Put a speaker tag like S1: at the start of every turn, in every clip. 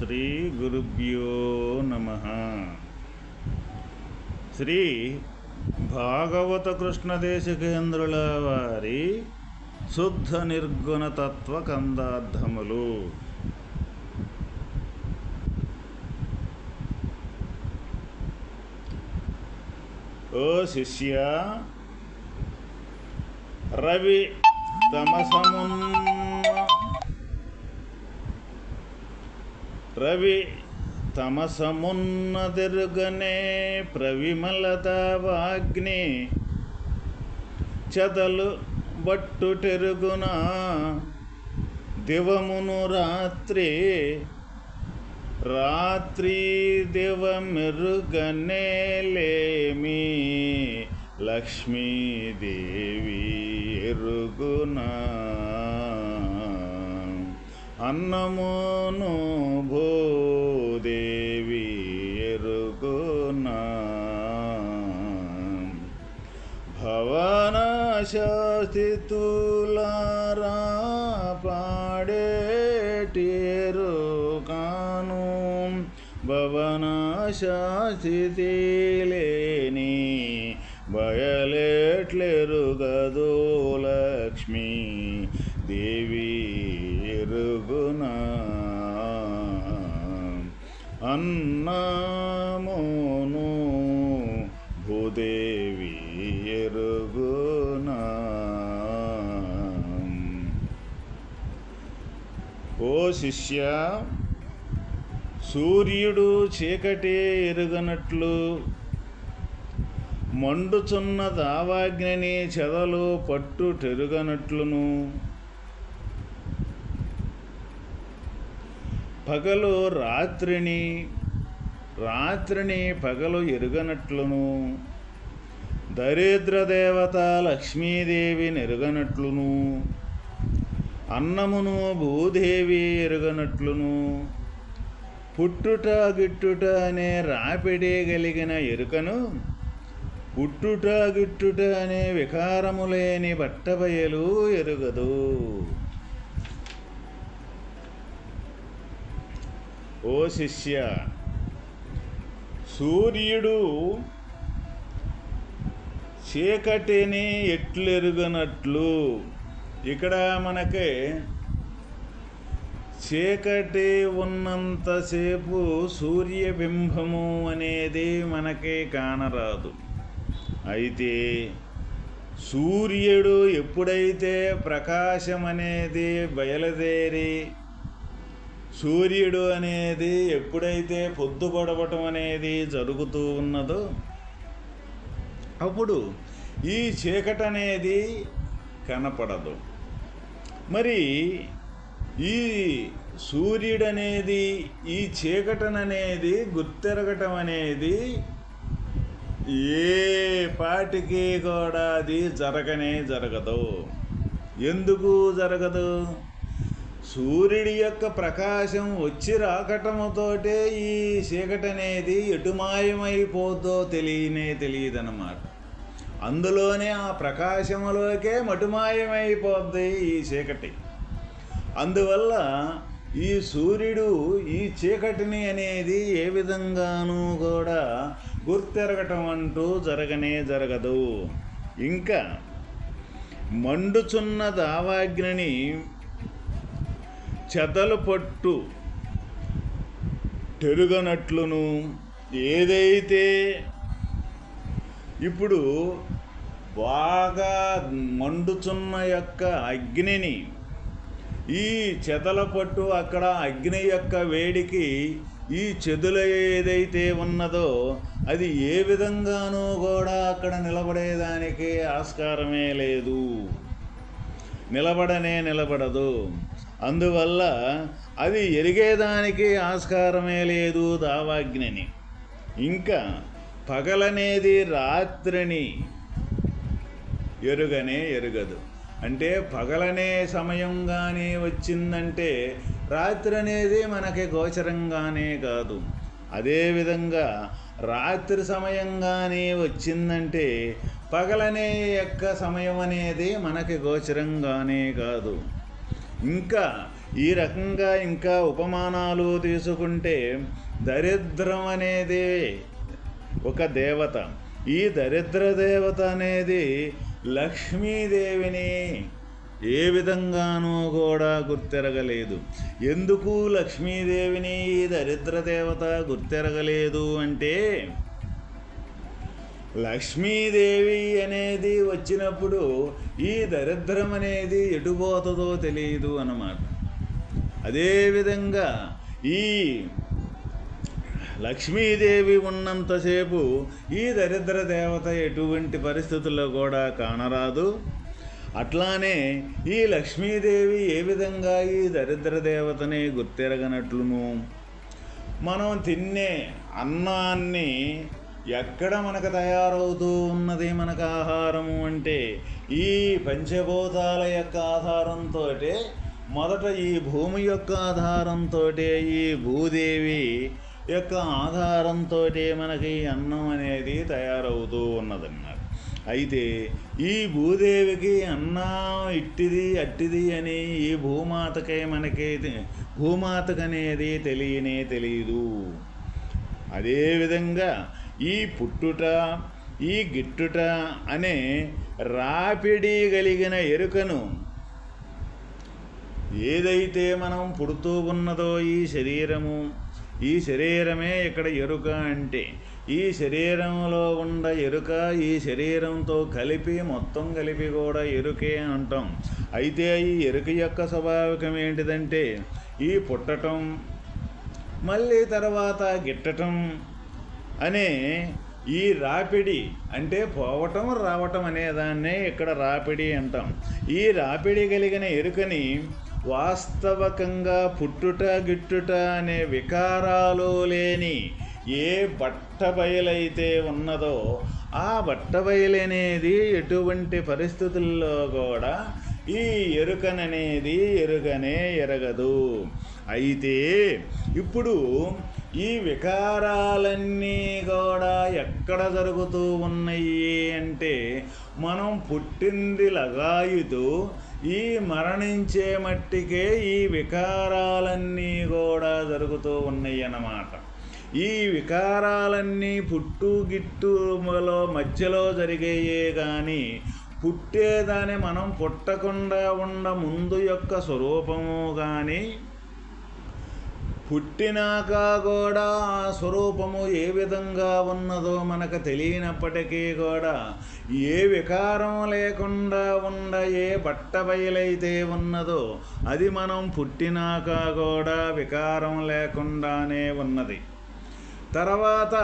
S1: శ్రీ గురుభ్యో నమ. శ్రీ భాగవత కృష్ణదేశికేంద్రుల వారి శుద్ధ నిర్గుణ తత్వ కందార్థములు. ఓ శిష్య రవి తమసమున్ రవి తమసమున్నదెరుగనే ప్రవిమలత వాగ్ని చదలు బట్టుటెరుగున దివమును రాత్రి రాత్రి దివమెరుగనే లేమి లక్ష్మీదేవి ఎరుగునా అన్నమును భూదేవి ఎరుగునా భవన శాస్తితులారా పాడేటేరు కాను భవన శాస్తి లేని బయలెట్లెరుగదో లక్ష్మీ దేవీ అన్నమోను భూదేవి ఎరుగునా. ఓ శిష్య సూర్యుడు చీకటి ఎరుగనట్లు మండుచున్న దావాగ్నిని చెదలు పట్టు పగలు రాత్రిని రాత్రిని పగలు ఎరుగనట్లును. దరిద్ర దేవత లక్ష్మీదేవి నెరుగనట్లును. అన్నమును భూదేవి ఎరుగనట్లును. పుట్టుట గిట్టుట అనే రాపిడి కలిగిన ఎరుకను పుట్టుట గిట్టుట అనే వికారము లేని బట్టబయలు ఎరుగదు. ఓ శిష్య సూర్యుడు చీకటిని ఎట్లెరుగనట్లు? ఇక్కడ మనకి చీకటి ఉన్నంతసేపు సూర్యబింబము అనేది మనకి కానరాదు. అయితే సూర్యుడు ఎప్పుడైతే ప్రకాశం అనేది బయలుదేరి సూర్యుడు అనేది ఎప్పుడైతే పొద్దుపడవటం అనేది జరుగుతూ ఉన్నదో అప్పుడు ఈ చీకటి అనేది కనపడదు. మరి ఈ సూర్యుడు అనేది ఈ చీకటననేది గుర్తెరగటం అనేది ఏ పాటికి కూడా అది జరగనే జరగదు. ఎందుకు జరగదు? సూర్యుడి యొక్క ప్రకాశం వచ్చి రాకటముతోటే ఈ చీకటి అనేది ఎటు మాయమైపోద్దో తెలియనే తెలియదన్నమాట. అందులోనే ఆ ప్రకాశములోకే మటుమాయమైపోద్ది ఈ చీకటి. అందువల్ల ఈ సూర్యుడు ఈ చీకటిని అనేది ఏ విధంగానూ కూడా గుర్తెరగటం అంటూ జరగనే జరగదు. ఇంకా మండుచున్న దావాగ్నిని చెదలు పట్టు తెరుగనట్లును. ఏదైతే ఇప్పుడు బాగా మండుచున్న యొక్క అగ్నిని ఈ చెదల పట్టు అక్కడ అగ్ని యొక్క వేడికి ఈ చెదుల ఏదైతే ఉన్నదో అది ఏ విధంగానూ కూడా అక్కడ నిలబడేదానికి ఆస్కారమే లేదు. నిలబడనే నిలబడదు. అందువల్ల అది ఎరిగేదానికి ఆస్కారమే లేదు దావాగ్నిని. ఇంకా పగలనేది రాత్రిని ఎరుగనే ఎరుగదు. అంటే పగలనే సమయంగానే వచ్చిందంటే రాత్రి అనేది మనకి గోచరంగానే కాదు. అదేవిధంగా రాత్రి సమయంగానే వచ్చిందంటే పగలనే యొక్క సమయం అనేది మనకి గోచరంగానే కాదు. ఇంకా ఈ రకంగా ఇంకా ఉపమానాలు తీసుకుంటే దరిద్రం అనేది ఒక దేవత. ఈ దరిద్ర దేవత అనేది లక్ష్మీదేవిని ఏ విధంగానూ కూడా గుర్తెరగలేదు. ఎందుకు లక్ష్మీదేవిని ఈ దరిద్ర దేవత గుర్తెరగలేదు అంటే లక్ష్మీదేవి అనేది వచ్చినప్పుడు ఈ దరిద్రం అనేది ఎటుపోతుందో తెలియదు అన్నమాట. అదేవిధంగా ఈ లక్ష్మీదేవి ఉన్నంతసేపు ఈ దరిద్ర దేవత ఎటువంటి పరిస్థితుల్లో కూడా కానరాదు. అట్లానే ఈ లక్ష్మీదేవి ఏ విధంగా ఈ దరిద్ర దేవతని గుర్తెరగనట్లును? మనం తినే అన్నాన్ని ఎక్కడ మనకు తయారవుతూ ఉన్నది మనకు ఆహారము అంటే ఈ పంచభూతాల యొక్క ఆధారంతో మొదట ఈ భూమి యొక్క ఆధారంతో ఈ భూదేవి యొక్క ఆధారంతో మనకి అన్నం అనేది తయారవుతూ ఉన్నదన్నారు. అయితే ఈ భూదేవికి అన్నం ఇట్టిది అట్టిది అని ఈ భూమాతకే మనకి భూమాతకనేది తెలియనే తెలియదు అదేవిధంగా ఈ పుట్టుట ఈ గిట్టుట అనే రాపిడి కలిగిన ఎరుకను ఏదైతే మనం పుడుతూ ఉన్నదో ఈ శరీరము ఈ శరీరమే ఇక్కడ ఎరుక అంటే ఈ శరీరంలో ఉన్న ఎరుక ఈ శరీరంతో కలిపి మొత్తం కలిపి కూడా ఎరుకే అంటాం. అయితే ఈ ఎరుక యొక్క స్వాభావికం ఏంటిదంటే ఈ పుట్టటం మళ్ళీ తర్వాత గిట్టటం అనే ఈ రాపిడి అంటే పోవటం రావటం అనేదాన్నే ఇక్కడ రాపిడి అంటాం. ఈ రాపిడి కలిగిన ఎరుకని వాస్తవకంగా పుట్టుట గిట్టుట అనే వికారాలు లేని ఏ బట్ట బయలైతే ఉన్నదో ఆ బట్టబయలనేది ఎటువంటి పరిస్థితుల్లో కూడా ఈ ఎరుకననేది ఎరుగనే ఎరగదు. అయితే ఇప్పుడు ఈ వికారాలన్నీ కూడా ఎక్కడ జరుగుతూ ఉన్నాయి అంటే మనం పుట్టింది లగాయుతూ ఈ మరణించే మట్టికే ఈ వికారాలన్నీ కూడా జరుగుతూ ఉన్నాయి అన్నమాట. ఈ వికారాలన్నీ పుట్టు గిట్టులో మధ్యలో జరిగేయే కానీ పుట్టేదాని మనం పుట్టకుండా ఉండ ముందు యొక్క స్వరూపము కానీ పుట్టినాక కూడా ఆ స్వరూపము ఏ విధంగా ఉన్నదో మనకు తెలియనప్పటికీ కూడా ఏ వికారం లేకుండా ఉండ ఏ బట్ట బయలైతే ఉన్నదో అది మనం పుట్టినాక కూడా వికారం లేకుండానే ఉన్నది. తర్వాత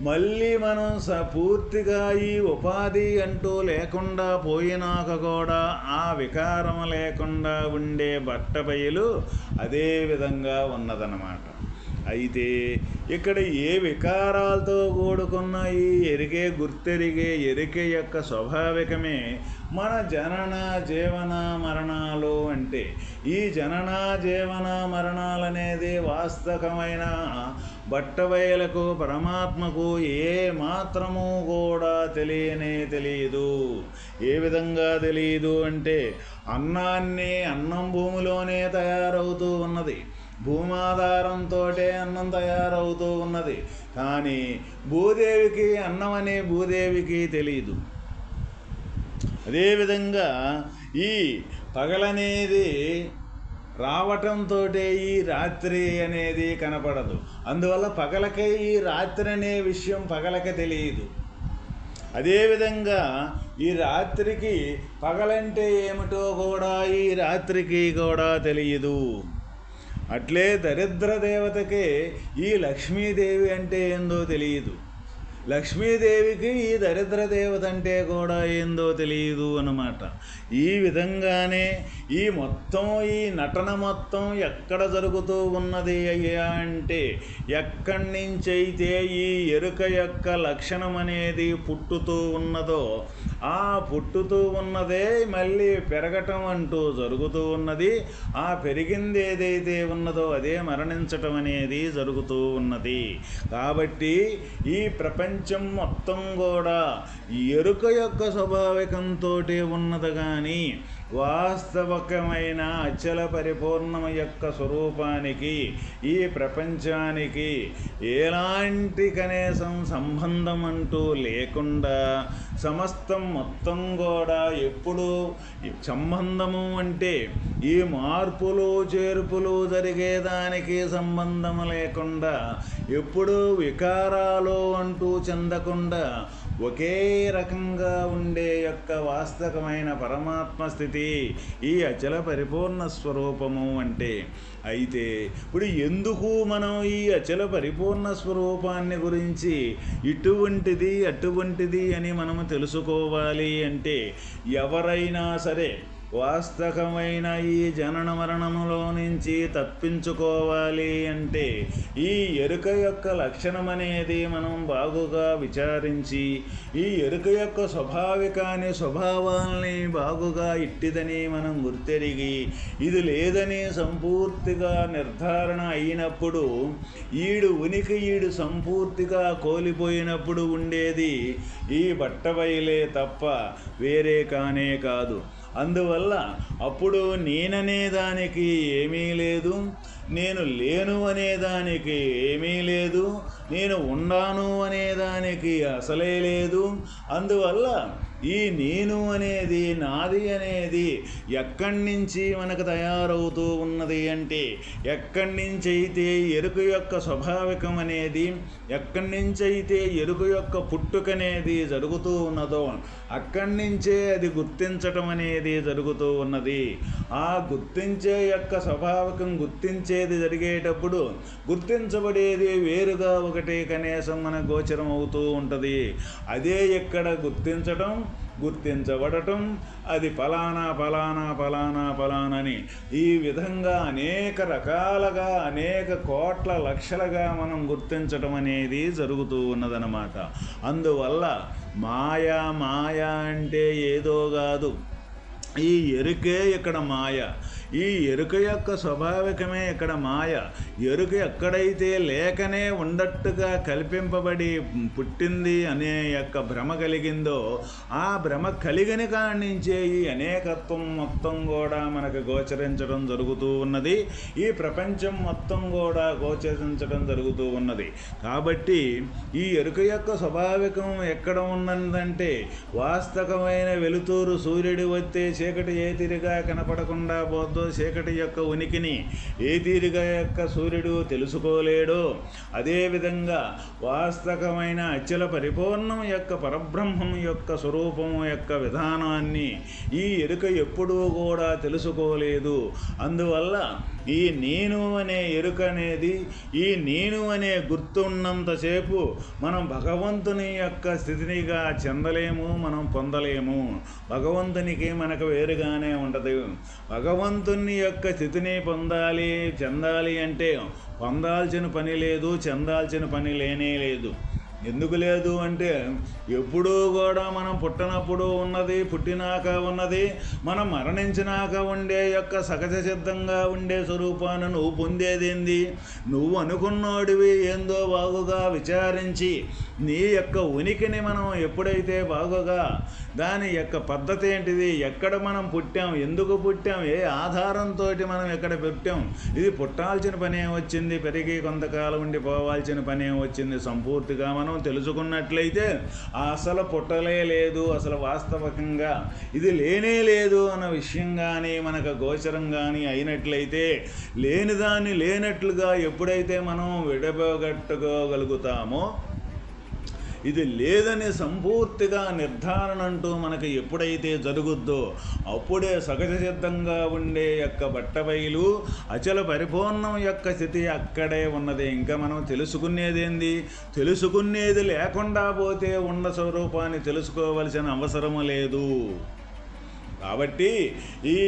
S1: మళ్ళీ మనం స పూర్తిగా ఈ ఉపాధి అంటూ లేకుండా పోయినాక కూడా ఆ వికారం లేకుండా ఉండే బట్టబయలు అదే విధంగా ఉన్నదన్నమాట. అయితే ఇక్కడ ఏ వికారాలతో కూడుకున్న ఈ ఎరిగే గుర్తెరిగే ఎరికే యొక్క స్వాభావికమే మన జనన జీవన మరణాలు అంటే. ఈ జనన జీవన మరణాలనేది వాస్తవమైన బట్టబయలకు పరమాత్మకు ఏ మాత్రము కూడా తెలియనే తెలియదు ఏ విధంగా తెలియదు అంటే అన్నాన్ని అన్నం భూమిలోనే తయారవుతూ ఉన్నది. భూమాధారంతో అన్నం తయారవుతూ ఉన్నది. కానీ భూదేవికి అన్నం అనే భూదేవికి తెలియదు అదేవిధంగా ఈ పగలనేది రావటంతో ఈ రాత్రి అనేది కనపడదు. అందువల్ల పగలకే ఈ రాత్రి అనే విషయం పగలక తెలియదు. అదేవిధంగా ఈ రాత్రికి పగలంటే ఏమిటో కూడా ఈ రాత్రికి కూడా తెలియదు. అట్లే దరిద్ర దేవతకే ఈ లక్ష్మీదేవి అంటే ఏందో తెలియదు. లక్ష్మీదేవికి ఈ దరిద్ర దేవత అంటే కూడా ఏందో తెలియదు అన్నమాట. ఈ విధంగానే ఈ మొత్తం ఈ నటన మొత్తం ఎక్కడ జరుగుతూ ఉన్నది అయ్యా అంటే ఎక్కడి నుంచైతే అయితే ఈ ఎరుక యొక్క లక్షణం అనేది పుట్టుతూ ఉన్నదో ఆ పుట్టుతూ ఉన్నదే మళ్ళీ పెరగటం అంటూ జరుగుతూ ఉన్నది. ఆ పెరిగింది ఏదైతే ఉన్నదో అదే మరణించటం అనేది జరుగుతూ ఉన్నది. కాబట్టి ఈ ప్రపంచ ప్రపంచం మొత్తం కూడా ఎరుక యొక్క స్వాభావికంతో ఉన్నది కానీ వాస్తవకమైన అచల పరిపూర్ణం యొక్క స్వరూపానికి ఈ ప్రపంచానికి ఎలాంటి కనీసం సంబంధం అంటూ లేకుండా సమస్తం మొత్తం కూడా ఎప్పుడు సంబంధము అంటే ఈ మార్పులు చేర్పులు జరిగేదానికి సంబంధం లేకుండా ఎప్పుడూ వికారాలు అంటూ చెందకుండా ఒకే రకంగా ఉండే యొక్క వాస్తవమైన పరమాత్మ స్థితి ఈ అచల పరిపూర్ణ స్వరూపము అంటే. అయితే ఇప్పుడు ఎందుకు మనం ఈ అచల పరిపూర్ణ స్వరూపాన్ని గురించి ఇటువంటిది అటువంటిది అని మనము తెలుసుకోవాలి అంటే ఎవరైనా సరే వాస్తవమైన ఈ జనన మరణములో నుంచి తప్పించుకోవాలి అంటే ఈ ఎరుక యొక్క లక్షణమనేది మనం బాగుగా విచారించి ఈ ఎరుక యొక్క స్వభావికాన్ని స్వభావాల్ని బాగుగా ఇట్టిదని మనం గుర్తెరిగి ఇది లేదని సంపూర్తిగా నిర్ధారణ అయినప్పుడు ఈడు ఉనికి ఈడు సంపూర్తిగా కోల్పోయినప్పుడు ఉండేది ఈ బట్టబయలే తప్ప వేరే కానే కాదు. అందువల్ల అప్పుడు నేననే దానికి ఏమీ లేదు నేను లేను అనేదానికి ఏమీ లేదు నేను ఉన్నాను అనేదానికి అసలే లేదు. అందువల్ల ఈ నేను అనేది నాది అనేది ఎక్కడి నుంచి మనకు తయారవుతూ ఉన్నది అంటే ఎక్కడి నుంచి అయితే ఎరుకు యొక్క స్వభావికం అనేది ఎక్కడి నుంచి అయితే ఎరుక యొక్క పుట్టుక అనేది జరుగుతూ ఉన్నదో అక్కడి నుంచే అది గుర్తించటం అనేది జరుగుతూ ఉన్నది. ఆ గుర్తించే యొక్క స్వభావికం గుర్తించేది జరిగేటప్పుడు గుర్తించబడేది వేరుగా ఒకటి కనీసం మన గోచరం అవుతూ ఉంటుంది. అదే ఇక్కడ గుర్తించటం గుర్తించబడటం. అది ఫలానా ఫలానా ఫలానా ఫలానని. ఈ విధంగా అనేక రకాలుగా అనేక కోట్ల లక్షలుగా మనం గుర్తించటం అనేది జరుగుతూ ఉన్నదన్నమాట. అందువల్ల మాయ మాయ అంటే ఏదో కాదు. ఈ ఎరుకే ఇక్కడ మాయ. ఈ ఎరుక యొక్క స్వాభావికమే ఇక్కడ మాయ. ఎరుక ఎక్కడైతే లేకనే ఉండట్టుగా కల్పింపబడి పుట్టింది అనే యొక్క భ్రమ కలిగిందో ఆ భ్రమ కలిగని కాణించే ఈ అనేకత్వం మొత్తం కూడా మనకు గోచరించడం జరుగుతూ ఉన్నది. ఈ ప్రపంచం మొత్తం కూడా గోచరించడం జరుగుతూ ఉన్నది. కాబట్టి ఈ ఎరుక యొక్క స్వాభావికం ఎక్కడ ఉన్నదంటే వాస్తవమైన వెలుతూరు సూర్యుడి వస్తే చీకటి ఏ తిరిగా కనపడకుండా పోతుంది ఉందో చీకటి యొక్క ఉనికిని ఏ తీరిగా యొక్క సూర్యుడు తెలుసుకోలేడో అదేవిధంగా వాస్తవమైన అచల పరిపూర్ణం యొక్క పరబ్రహ్మం యొక్క స్వరూపం యొక్క విధానాన్ని ఈ ఎరుక ఎప్పుడూ కూడా తెలుసుకోలేదు. అందువల్ల ఈ నేను అనే ఎరుక అనేది ఈ నేను అనే గుర్తున్నంతసేపు మనం భగవంతుని యొక్క స్థితినిగా చెందలేము మనం పొందలేము. భగవంతునికి మనకు వేరుగానే ఉండదు భగవంతుని యొక్క స్థితిని పొందాలి చెందాలి అంటే పొందాల్సిన పని లేదు చెందాల్సిన పని లేనే లేదు. ఎందుకు లేదు అంటే ఎప్పుడూ కూడా మనం పుట్టినప్పుడు ఉన్నది పుట్టినాక ఉన్నది మనం మరణించినాక ఉండే యొక్క సహజ సిద్ధంగా ఉండే స్వరూపాన్ని నువ్వు పొందేదేంది నువ్వు అనుకున్నోడివి ఏందో బాగుగా విచారించి నీ యొక్క ఉనికిని మనం ఎప్పుడైతే బాగుగా దాని యొక్క పద్ధతి ఏంటిది? ఎక్కడ మనం పుట్టాం? ఎందుకు పుట్టాం? ఏ ఆధారంతో మనం ఎక్కడ పెట్టాం? ఇది పుట్టాల్సిన పనే వచ్చింది పెరిగి కొంతకాలం ఉండి పోవాల్సిన పనే వచ్చింది. సంపూర్తిగా మనం తెలుసుకున్నట్లయితే అసలు పుట్టలే లేదు అసలు వాస్తవకంగా ఇది లేనే లేదు అన్న విషయం కానీ మనకు గోచరం కానీ అయినట్లయితే లేనిదాన్ని లేనట్లుగా ఎప్పుడైతే మనం విడబోగట్టుకోగలుగుతామో ఇది లేదని సంపూర్తిగా నిర్ధారణ అంటూ మనకి ఎప్పుడైతే జరుగుద్దో అప్పుడే సహజ సిద్ధంగా ఉండే యొక్క బట్టబయలు అచల పరిపూర్ణం యొక్క స్థితి అక్కడే ఉన్నది. ఇంకా మనం తెలుసుకునేదేంది? తెలుసుకునేది లేకుండా పోతే ఉన్న స్వరూపాన్ని తెలుసుకోవలసిన అవసరము లేదు. కాబట్టి ఈ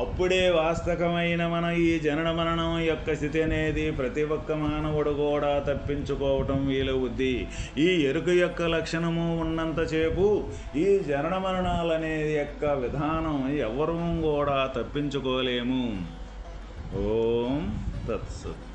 S1: అప్పుడే వాస్తవమైన మన ఈ జనన మరణం యొక్క స్థితి అనేది ప్రతి ఒక్క మానవుడు కూడా తప్పించుకోవటం వీలవుద్ది. ఈ ఎరుక యొక్క లక్షణము ఉన్నంతసేపు ఈ జనన మరణాలనే యొక్క విధానం ఎవరూ కూడా తప్పించుకోలేము. ఓం తత్సత్.